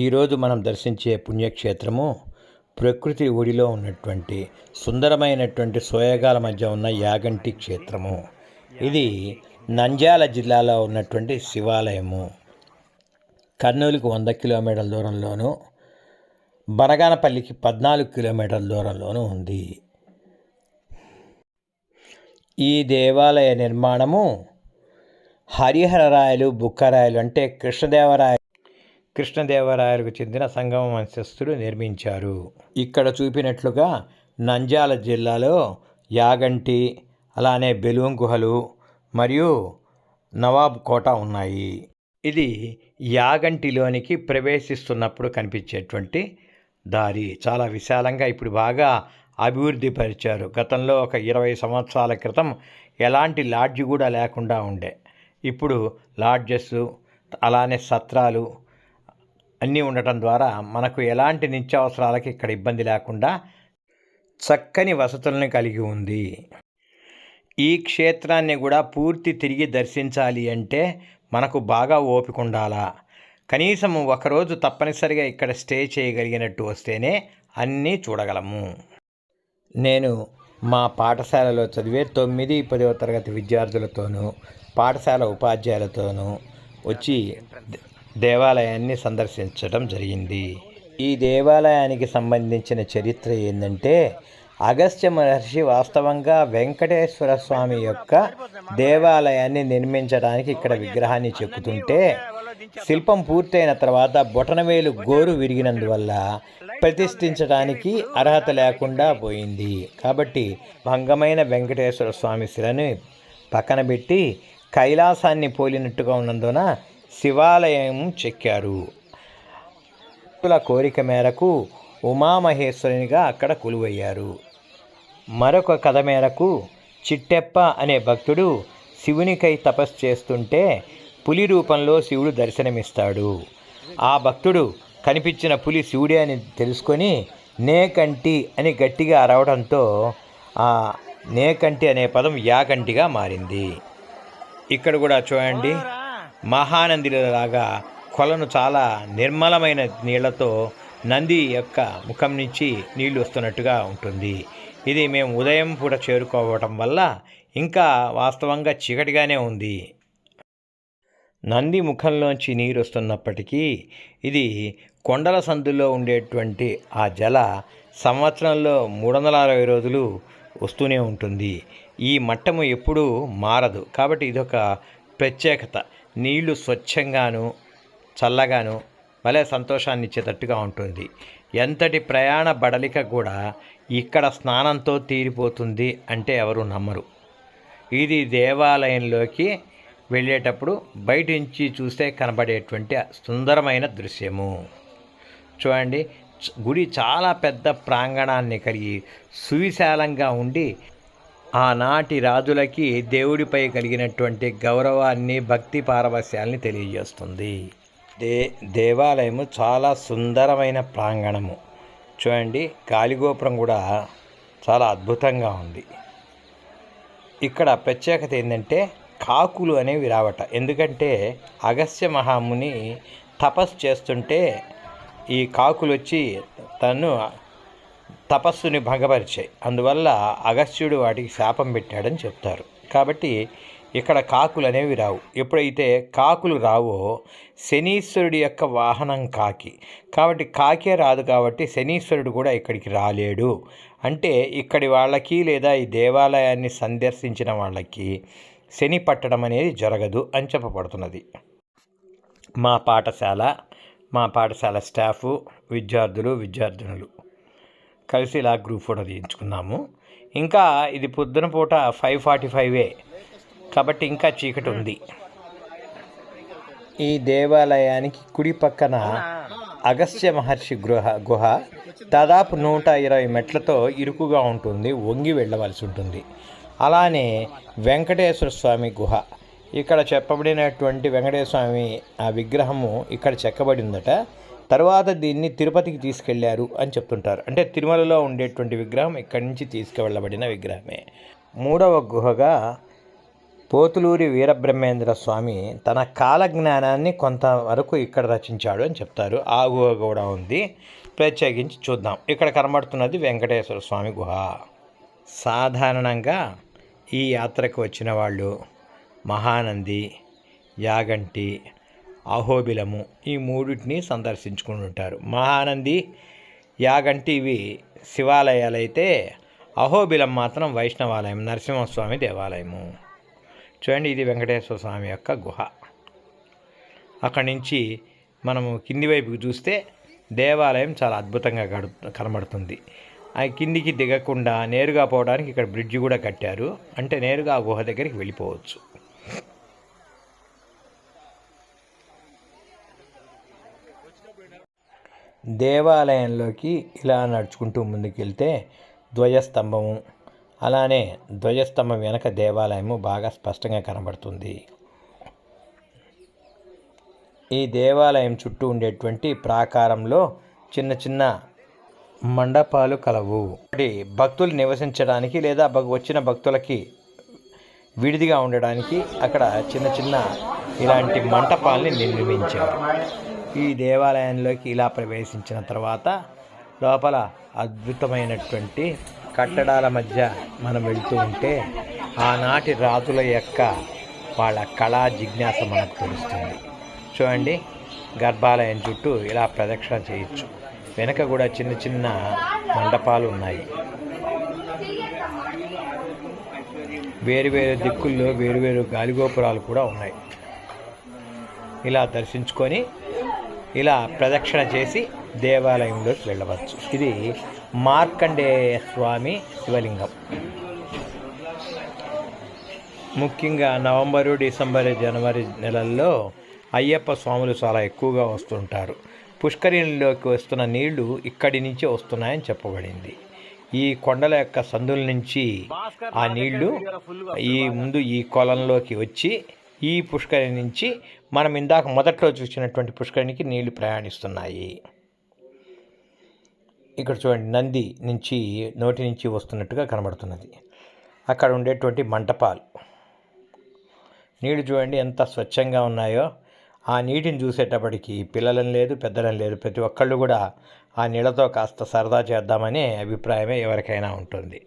ఈరోజు మనం దర్శించే పుణ్యక్షేత్రము ప్రకృతి ఒడిలో ఉన్నటువంటి సుందరమైనటువంటి సోయగాల మధ్య ఉన్న యాగంటి క్షేత్రము. ఇది నంద్యాల జిల్లాలో ఉన్నటువంటి శివాలయము. కర్నూలుకు వంద కిలోమీటర్ల దూరంలోను బనగానపల్లికి పద్నాలుగు కిలోమీటర్ల దూరంలోనూ ఉంది. ఈ దేవాలయ నిర్మాణము హరిహరరాయలు బుక్కరాయలు అంటే కృష్ణదేవరాయలు కృష్ణదేవరాయలకు చెందిన సంగమ వంశస్థులు నిర్మించారు. ఇక్కడ చూపినట్లుగా నంజాల జిల్లాలో యాగంటి అలానే బెలూం గుహలు మరియు నవాబ్ కోట ఉన్నాయి. ఇది యాగంటిలోనికి ప్రవేశిస్తున్నప్పుడు కనిపించేటువంటి దారి. చాలా విశాలంగా ఇప్పుడు బాగా అభివృద్ధి పరిచారు. గతంలో ఒక ఇరవై సంవత్సరాల క్రితం ఎలాంటి లాడ్జి కూడా లేకుండా ఉండే. ఇప్పుడు లాడ్జెస్ అలానే సత్రాలు అన్నీ ఉండటం ద్వారా మనకు ఎలాంటి నిత్యావసరాలకి ఇక్కడ ఇబ్బంది లేకుండా చక్కని వసతులను కలిగి ఉంది. ఈ క్షేత్రాన్ని కూడా పూర్తి తిరిగి దర్శించాలి అంటే మనకు బాగా ఓపిక ఉండాలా. కనీసం ఒకరోజు తప్పనిసరిగా ఇక్కడ స్టే చేయగలిగినట్టు వస్తేనే అన్నీ చూడగలము. నేను మా పాఠశాలలో చదివే తొమ్మిది పదవ తరగతి విద్యార్థులతోనూ పాఠశాల ఉపాధ్యాయులతోనూ వచ్చి దేవాలయాన్ని సందర్శించడం జరిగింది. ఈ దేవాలయానికి సంబంధించిన చరిత్ర ఏంటంటే అగస్త్య మహర్షి వాస్తవంగా వెంకటేశ్వర స్వామి యొక్క దేవాలయాన్ని నిర్మించడానికి ఇక్కడ విగ్రహాన్ని చెక్కుతుంటే శిల్పం పూర్తయిన తర్వాత బొటనవేలు గోరు విరిగినందువల్ల ప్రతిష్ఠించడానికి అర్హత లేకుండా పోయింది. కాబట్టి భంగమైన వెంకటేశ్వర స్వామి శిలని పక్కన పెట్టి కైలాసాన్ని పోలినట్టుగా ఉన్నందున శివాలయం చెక్కారు. భక్తుల కోరిక మేరకు ఉమామహేశ్వరునిగా అక్కడ కొలువయ్యారు. మరొక కథ మేరకు చిట్టెప్ప అనే భక్తుడు శివునికై తపస్సు చేస్తుంటే పులి రూపంలో శివుడు దర్శనమిస్తాడు. ఆ భక్తుడు కనిపించిన పులి శివుడే అని తెలుసుకొని నేకంటి అని గట్టిగా అరవడంతో ఆ నేకంటి అనే పదం యాకంటిగా మారింది. ఇక్కడ కూడా చూడండి. మహానందిలాగా కొలను చాలా నిర్మలమైన నీళ్ళతో నంది యొక్క ముఖం నుంచి నీళ్ళు వస్తున్నట్టుగా ఉంటుంది. ఇది మేము ఉదయం పూట చేరుకోవటం వల్ల ఇంకా వాస్తవంగా చీకటిగానే ఉంది. నంది ముఖంలోంచి నీరు వస్తున్నప్పటికీ ఇది కొండల సందులో ఉండేటువంటి ఆ జల సంవత్సరంలో మూడు వందల అరవై రోజులు వస్తూనే ఉంటుంది. ఈ మట్టము ఎప్పుడూ మారదు. కాబట్టి ఇదొక ప్రత్యేకత. నీళ్ళు స్వచ్ఛంగాను చల్లగాను భలే సంతోషాన్ని ఇచ్చేటట్టుగా ఉంటుంది. ఎంతటి ప్రయాణ బడలిక కూడా ఇక్కడ స్నానంతో తీరిపోతుంది అంటే ఎవరు నమ్మరు. ఇది దేవాలయంలోకి వెళ్ళేటప్పుడు బయట నుంచి చూస్తే కనబడేటువంటి సుందరమైన దృశ్యము. చూడండి గుడి చాలా పెద్ద ప్రాంగణాన్ని కలిగి సువిశాలంగా ఉండి ఆనాటి రాజులకి దేవుడిపై కలిగినటువంటి గౌరవాన్ని భక్తి పారవస్యాల్ని తెలియజేస్తుంది. దే దేవాలయము చాలా సుందరమైన ప్రాంగణము. చూడండి గాలిగోపురం కూడా చాలా అద్భుతంగా ఉంది. ఇక్కడ ప్రత్యేకత ఏంటంటే కాకులు అనేవి రావట. ఎందుకంటే అగస్త్య మహాముని తపస్సు చేస్తుంటే ఈ కాకులు వచ్చి తను తపస్సుని భంగపరిచాయి అందువల్ల అగస్త్యుడు వాటికి శాపం పెట్టాడని చెప్తారు. కాబట్టి ఇక్కడ కాకులు అనేవి రావు. ఎప్పుడైతే కాకులు రావో శనీశ్వరుడి యొక్క వాహనం కాకి. కాబట్టి కాకే రాదు కాబట్టి శనీశ్వరుడు కూడా ఇక్కడికి రాలేడు. అంటే ఇక్కడి వాళ్ళకి లేదా ఈ దేవాలయాన్ని సందర్శించిన వాళ్ళకి శని పట్టడం అనేది జరగదు అని చెప్పబడుతున్నది. మా పాఠశాల మా పాఠశాల స్టాఫ్ విద్యార్థులు విద్యార్థినులు. కలిసి ఇలా గ్రూప్ ఫోటో తీయించుకున్నాము. ఇంకా ఇది పొద్దున పూట ఫైవ్ ఫార్టీ ఫైవే. కాబట్టి ఇంకా చీకటి ఉంది. ఈ దేవాలయానికి కుడి పక్కన అగస్త్య మహర్షి గృహ గుహ దాదాపు నూట ఇరవై మెట్లతో ఇరుకుగా ఉంటుంది వంగి వెళ్ళవలసి ఉంటుంది. అలానే వెంకటేశ్వర స్వామి గుహ. ఇక్కడ చెప్పబడినటువంటి వెంకటేశ్వర స్వామి ఆ విగ్రహము ఇక్కడ చెక్కబడిందట తర్వాత దీన్ని తిరుపతికి తీసుకెళ్ళారు అని చెప్తుంటారు. అంటే తిరుమలలో ఉండేటువంటి విగ్రహం ఇక్కడి నుంచి తీసుకువెళ్ళబడిన విగ్రహమే. మూడవ గుహగా పోతులూరి వీరబ్రహ్మేంద్ర స్వామి తన కాలజ్ఞానాన్ని కొంతవరకు ఇక్కడ రచించాడు అని చెప్తారు. ఆ గుహ కూడా ఉంది. ప్రత్యేకించి చూద్దాం. ఇక్కడ కనబడుతున్నది వెంకటేశ్వర స్వామి గుహ. సాధారణంగా ఈ యాత్రకు వచ్చిన వాళ్ళు మహానంది యాగంటి అహోబిలము. ఈ మూడింటిని సందర్శించుకుని ఉంటారు. మహానంది యాగంటి ఇవి శివాలయాలు అయితే అహోబిలం మాత్రం వైష్ణవాలయం నరసింహస్వామి దేవాలయము. చూడండి ఇది వెంకటేశ్వర స్వామి యొక్క గుహ. అక్కడి నుంచి మనము కింది వైపుకి చూస్తే దేవాలయం చాలా అద్భుతంగా కడు కనబడుతుంది. ఆ కిందికి దిగకుండా నేరుగా పోవడానికి ఇక్కడ బ్రిడ్జి కూడా కట్టారు. అంటే నేరుగా ఆ గుహ దగ్గరికి వెళ్ళిపోవచ్చు. దేవాలయంలోకి ఇలా నడుచుకుంటూ ముందుకెళ్తే ధ్వజస్తంభము. అలానే ధ్వజస్తంభం వెనక దేవాలయము బాగా స్పష్టంగా కనబడుతుంది. ఈ దేవాలయం చుట్టూ ఉండేటువంటి ప్రాకారంలో చిన్న చిన్న మండపాలు కలవు. భక్తులు నివసించడానికి లేదా వచ్చిన భక్తులకి విడిదిగా ఉండడానికి అక్కడ చిన్న చిన్న ఇలాంటి మంటపాలని నిర్మించారు. ఈ దేవాలయంలోకి ఇలా ప్రవేశించిన తర్వాత లోపల అద్భుతమైనటువంటి కట్టడాల మధ్య మనం వెళ్తూ ఉంటే ఆనాటి రాజుల యొక్క వాళ్ళ కళా జిజ్ఞాస మనకు తెలుస్తుంది. చూడండి గర్భాలయం చుట్టూ ఇలా ప్రదక్షిణ చేయొచ్చు. వెనక కూడా చిన్న చిన్న మండపాలు ఉన్నాయి. వేరు వేరు దిక్కుల్లో వేరు వేరు గాలిగోపురాలు కూడా ఉన్నాయి. ఇలా దర్శించుకొని ఇలా ప్రదక్షిణ చేసి దేవాలయంలోకి వెళ్ళవచ్చు. ఇది మార్కండేయ స్వామి శివలింగం. ముఖ్యంగా నవంబరు డిసెంబర్ జనవరి నెలల్లో అయ్యప్ప స్వాములు చాలా ఎక్కువగా వస్తుంటారు. పుష్కరిణిలోకి వస్తున్న నీళ్ళు ఇక్కడి నుంచి వస్తున్నాయని చెప్పబడింది. ఈ కొండల యొక్క సందుల నుంచి ఆ నీళ్ళు ఈ ముందు ఈ కొలంలోకి వచ్చి ఈ పుష్కరిణి నుంచి మనం ఇందాక మొదట్లో చూసినటువంటి పుష్కరిణికి నీళ్ళు ప్రయాణిస్తున్నాయి. ఇక్కడ చూడండి నంది నుంచి నోటి నుంచి వస్తున్నట్టుగా కనబడుతున్నది. అక్కడ ఉండేటువంటి మంటపాలు. నీళ్ళు చూడండి ఎంత స్వచ్ఛంగా ఉన్నాయో. ఆ నీటిని చూసేటప్పటికి పిల్లలని లేదు పెద్దలని లేదు. ప్రతి ఒక్కళ్ళు కూడా ఆ నీళ్ళతో కాస్త సరదా చేద్దామనే అభిప్రాయమే ఎవరికైనా ఉంటుంది.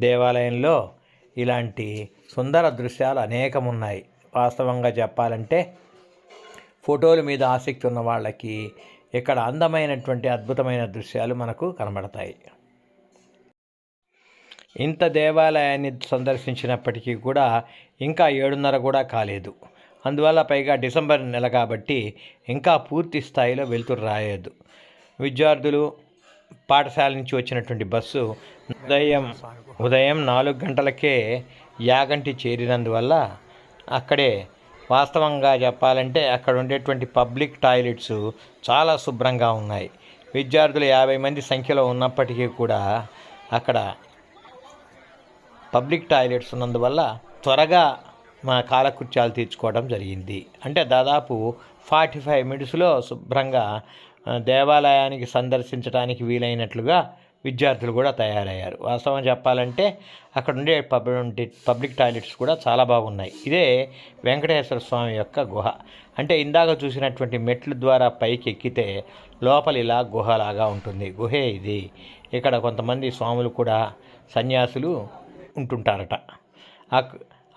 దేవాలయంలో ఇలాంటి సుందర దృశ్యాలు అనేకం ఉన్నాయి వాస్తవంగా చెప్పాలంటే ఫోటోల మీద ఆసక్తి ఉన్న వాళ్ళకి ఇక్కడ అందమైనటువంటి అద్భుతమైన దృశ్యాలు మనకు కనబడతాయి. ఇంత దేవాలయాన్ని సందర్శించినప్పటికీ కూడా ఇంకా ఏడున్నర కూడా కాలేదు. అందువల్ల పైగా డిసెంబర్ నెల కాబట్టి ఇంకా పూర్తి స్థాయిలో వెలుతురు రాయదు విద్యార్థులు పాఠశాల నుంచి వచ్చినటువంటి బస్సు ఉదయం ఉదయం నాలుగు గంటలకే యాగంటి చేరినందువల్ల అక్కడే వాస్తవంగా చెప్పాలంటే అక్కడ ఉండేటువంటి పబ్లిక్ టాయిలెట్స్ చాలా శుభ్రంగా ఉన్నాయి. విద్యార్థులు యాభై మంది సంఖ్యలో ఉన్నప్పటికీ కూడా అక్కడ పబ్లిక్ టాయిలెట్స్ ఉన్నందువల్ల త్వరగా మా కాలకృత్యాలు తీర్చుకోవడం జరిగింది. అంటే దాదాపు ఫార్టీ ఫైవ్ మినిట్స్లో శుభ్రంగా దేవాలయానికి సందర్శించడానికి వీలైనట్లుగా విద్యార్థులు కూడా తయారయ్యారు. వాస్తవం చెప్పాలంటే అక్కడ ఉండే పబ్లిక్ పబ్లిక్ టాయిలెట్స్ కూడా చాలా బాగున్నాయి. ఇదే వెంకటేశ్వర స్వామి యొక్క గుహ. అంటే ఇందాక చూసినటువంటి మెట్ల ద్వారా పైకి ఎక్కితే లోపల ఇలా గుహలాగా ఉంటుంది. గుహే ఇది. ఇక్కడ కొంతమంది స్వాములు కూడా సన్యాసులు ఉంటుంటారట.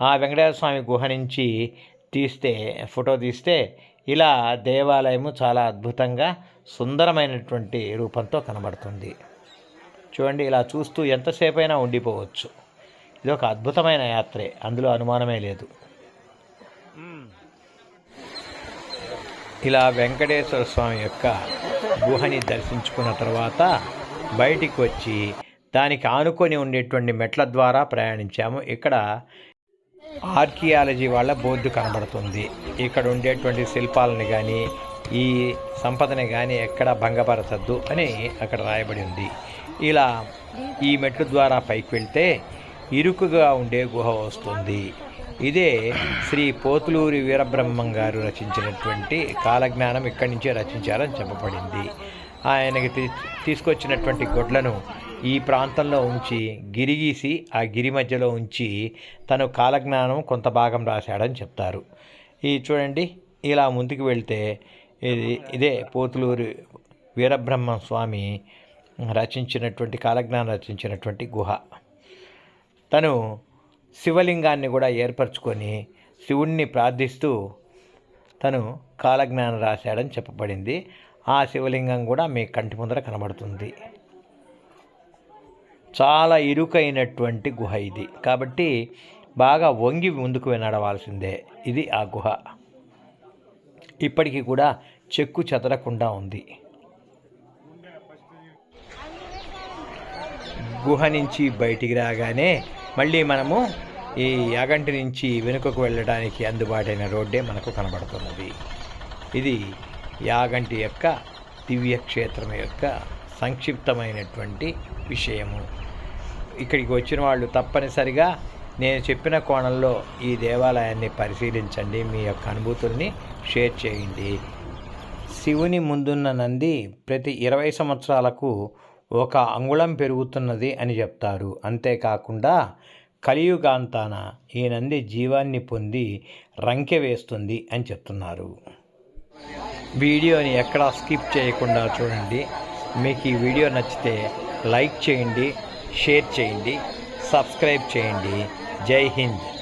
ఆ వెంకటేశ్వర స్వామి గుహ నుంచి తీస్తే ఫోటో తీస్తే ఇలా దేవాలయము చాలా అద్భుతంగా సుందరమైనటువంటి రూపంతో కనబడుతుంది. చూడండి ఇలా చూస్తూ ఎంతసేపు అయినా ఉండిపోవచ్చు. ఇది ఒక అద్భుతమైన యాత్రే అందులో అనుమానమే లేదు. ఇలా వెంకటేశ్వర స్వామి యొక్క గుహని దర్శించుకున్న తర్వాత బయటికి వచ్చి దానికి ఆనుకొని ఉండేటువంటి మెట్ల ద్వారా ప్రయాణించాము. ఇక్కడ ఆర్కియాలజీ వాళ్ళ బోర్డు కనబడుతుంది. ఇక్కడ ఉండేటువంటి శిల్పాలని కానీ ఈ సంపదని కానీ ఎక్కడ భంగపరచద్దు అని అక్కడ రాయబడి ఉంది. ఇలా ఈ మెట్లు ద్వారా పైకి వెళ్తే ఇరుకుగా ఉండే గుహ వస్తుంది. ఇదే శ్రీ పోతులూరి వీరబ్రహ్మం గారు రచించినటువంటి కాలజ్ఞానం ఇక్కడి నుంచే రచించారని చెప్పబడింది. ఆయనకి తీ- తీసుకొచ్చినటువంటి గొడ్లను ఈ ప్రాంతంలో ఉంచి గిరిగీసి ఆ గిరి మధ్యలో ఉంచి తను కాలజ్ఞానం కొంత భాగం రాశాడని చెప్తారు. ఈ చూడండి ఇలా ముందుకు వెళ్తే ఇది ఇదే పోతులూరి వీరబ్రహ్మ స్వామి రచించినటువంటి కాలజ్ఞానం రచించినటువంటి గుహ. తను శివలింగాన్ని కూడా ఏర్పరచుకొని శివుణ్ణి ప్రార్థిస్తూ తను కాలజ్ఞానం రాశాడని చెప్పబడింది. ఆ శివలింగం కూడా మీ కంటి ముందర కనబడుతుంది. చాలా ఇరుకైనటువంటి గుహ ఇది. కాబట్టి బాగా వంగి ముందుకు నడవాల్సిందే ఇది ఆ గుహ. ఇప్పటికీ కూడా చెక్కు చెదరకుండా ఉంది. గుహ నుంచి బయటికి రాగానే మళ్ళీ మనము ఈ యాగంటి నుంచి వెనుకకు వెళ్ళడానికి అందుబాటైన రోడ్డే మనకు కనబడుతున్నది. ఇది యాగంటి యొక్క దివ్యక్షేత్రం యొక్క సంక్షిప్తమైనటువంటి విషయము. ఇక్కడికి వచ్చిన వాళ్ళు తప్పనిసరిగా నేను చెప్పిన కోణంలో ఈ దేవాలయాన్ని పరిశీలించండి మీ యొక్క అనుభూతుల్ని షేర్ చేయండి. శివుని ముందున్న నంది ప్రతి ఇరవై సంవత్సరాలకు ఒక అంగుళం పెరుగుతున్నది అని చెప్తారు. అంతేకాకుండా కలియుగాంతాన ఈ నంది జీవాన్ని పొంది రంకె వేస్తుంది అని చెప్తున్నారు. వీడియోని ఎక్కడా స్కిప్ చేయకుండా చూడండి. మీకు ఈ వీడియో నచ్చితే లైక్ చేయండి షేర్ చేయండి సబ్స్క్రైబ్ చేయండి. జై హింద్.